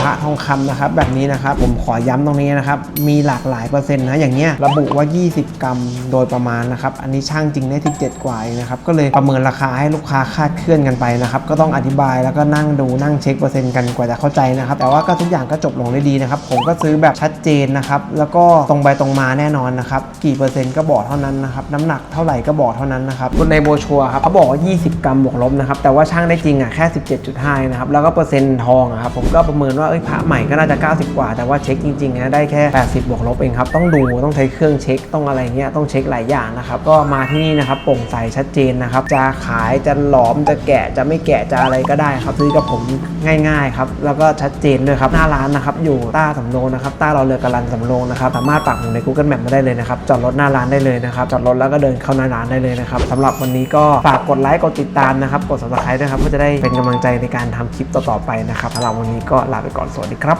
พระทองคำนะครับแบบนี้นะครับผมขอย้ำตรงนี้นะครับมีหลากหลายเปอร์เซ็นต์นะอย่างเงี้ยระบุว่า 20 กรัมโดยประมาณนะครับอันนี้ช่างจริงได้ 17 กว่านะครับก็เลยประเมินราคาให้ลูกค้าคาดเคลื่อนกันไปนะครับก็ต้องอธิบายแล้วก็นั่งดูนั่งเช็คเปอร์เซ็นต์กันกว่าจะเข้าใจนะครับแต่ว่าก็ทุกอย่างก็จบลงได้ดีนะครับผมก็ซื้อแบบชัดเจนนะครับแล้วก็ตรงไปตรงมาแน่นอนนะครับกี่เปอร์เซ็นต์ก็บอกเท่านั้นนะครับน้ำหนักเท่าไหร่ก็บอกเท่านั้นนะครับในโบชัวครับเขาบอกว่า 20 กรัมบวกลบนะครับแต่ว่าช่างได้จริงอะแค่ 17.5นะครับแล้วก็เปอร์เซ็นต์ทองอะครับผมก็ประเมินว่าเอ้ยพระใหม่ก็น่าจะ 90 กว่า แต่ว่าเช็คจริงๆนะได้แค่ 80 บวกลบเองครับ ต้องดูต้องใช้เครื่องเช็คต้องอะไรเงี้ยต้องเช็คหลายอย่างนะครับ ก็มาที่นี่นะครับโปร่งใสชัดเจนนะครับ จะขายจะหลอมจะแกะจะไม่แกะจะอะไรก็ได้ครับซื้อกับผมง่ายๆครับแล้วก็ชัดเจนด้วยครับหน้าร้านนะครับอยู่ต้าสำโรงนะครับต้ารอเรือกาลันสำโรงนะครับสามารถปักหมุดใน Google Map มาได้เลยนะครับจอดรถหน้าร้านได้เลยนะครับจอดรถแล้วก็เดินเข้าหน้าร้านได้เลยนะครับสำหรับวันนี้ก็ฝากกดไลค์กดติดตามนะครับกด subscribe ด้วยครับเพื่อจะได้เป็นกำลังใจในการทำคลิปต่อๆไปนะครับสำหรับวันนี้ก็ลาไปก่อนสวัสดีครับ